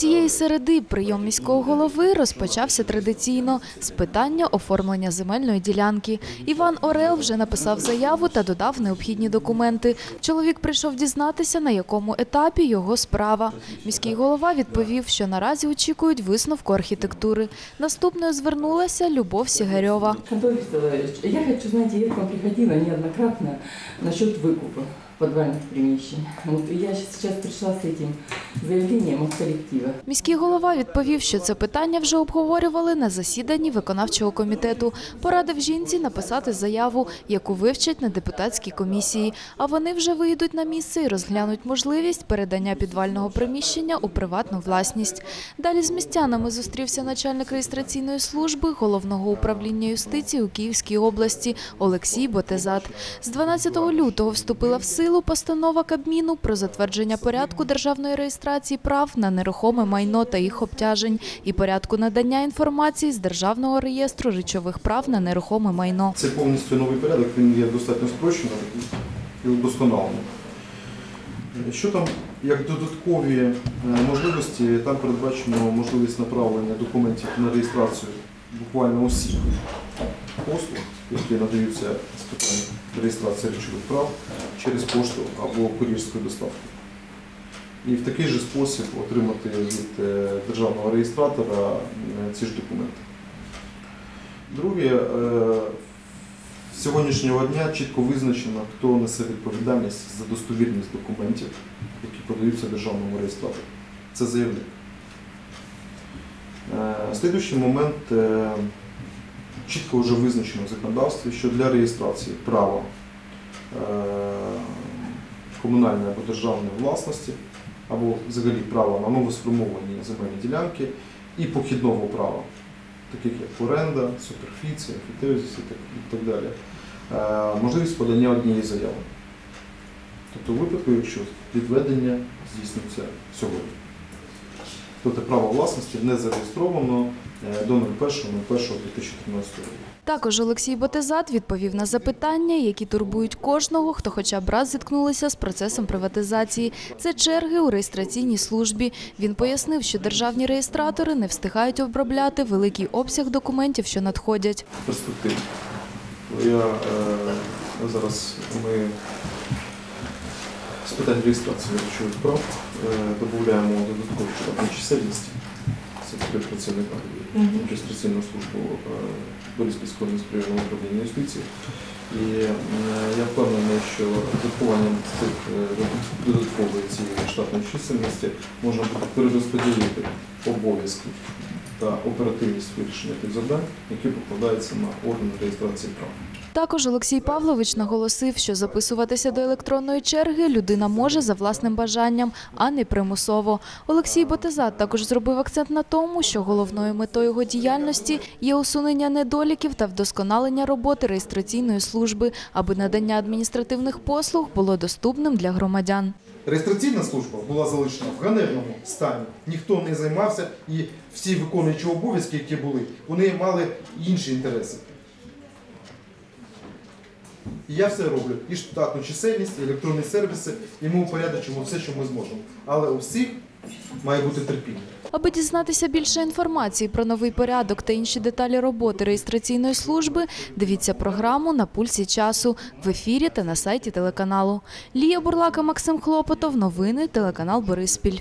Цієї середи прийом міського голови розпочався традиційно з питання оформлення земельної ділянки. Іван Орел вже написав заяву та додав необхідні документи. Чоловік прийшов дізнатися, на якому етапі його справа. Міський голова відповів, що наразі очікують висновку архітектури. Наступною звернулася Любов Сігарьова. Антон Николаевич, я хочу, знаете, я к вам приходила неоднократно насчет выкупа подвальных примещений. Вот я сейчас пришла с этим заявлением от коллектива. Міський голова відповів, що це питання вже обговорювали на засіданні виконавчого комітету. Порадив жінці написати заяву, яку вивчать на депутатській комісії. А вони вже вийдуть на місце і розглянуть можливість передання підвального приміщення у приватну власність. Далі з містянами зустрівся начальник реєстраційної служби головного управління юстиції у Київській області Олексій Ботезат. З 12 лютого вступила в силу постанова Кабміну про затвердження порядку державної реєстрації прав на нерухоме майно та їх обтяжень і порядку надання інформації з державного реєстру речових прав на нерухоме майно. Це повністю новий порядок, він є достатньо спрощений і удосконалений. Що там, як додаткові е, можливості, там передбачено можливість направлення документів на реєстрацію буквально усіх послуг, які надаються з питань реєстрації речових прав через пошту або кур'єрською доставкою. І в такий же спосіб отримати від е, державного реєстратора е, ці ж документи. Друге, е, з сьогоднішнього дня чітко визначено, хто несе відповідальність за достовірність документів, які подаються державному реєстратору. Це заявник. Слідуючий момент чітко вже визначено в законодавстві, що для реєстрації права е, комунальної або державної власності, або взагалі права на новосформовані земельні ділянки і похідного права, таких як оренда, суперфіція, так, і так далі, е, можливість подання однієї заяви. Тобто у випадку, якщо відведення здійснюється сьогодні. Тобто право власності не зареєстровано е, до 01.01.2013 року. Також Олексій Ботезат відповів на запитання, які турбують кожного, хто хоча б раз зіткнулися з процесом приватизації. Це черги у реєстраційній службі. Він пояснив, що державні реєстратори не встигають обробляти великий обсяг документів, що надходять. перспектив. Я е, зараз ми з питань реєстрації речових прав е, додаємо додаткову чисельність. Це три працівника реєстраційну службу е, Бориспільського міськрайонного управління юстиції. І е, я впевнений, що додатковуванням цих е, додаткової цієї штатної чисельності можна буде перерозподілити обов'язки та оперативність вирішення тих завдань, які покладаються на органи реєстрації прав. Також Олексій Павлович наголосив, що записуватися до електронної черги людина може за власним бажанням, а не примусово. Олексій Ботезат також зробив акцент на тому, що головною метою його діяльності є усунення недоліків та вдосконалення роботи реєстраційної служби, аби надання адміністративних послуг було доступним для громадян. Реєстраційна служба була залишена в ганебному стані. Ніхто не займався, і всі виконуючі обов'язки, які були, вони мали інші інтереси. І я все роблю. І штатну чисельність, і електронні сервіси, і ми упорядочимо все, що ми зможемо. Але у всіх має бути терпіння. Аби дізнатися більше інформації про новий порядок та інші деталі роботи реєстраційної служби, дивіться програму на пульсі часу в ефірі та на сайті телеканалу. Лія Бурлака, Максим Хлопотов. Новини телеканал Бориспіль.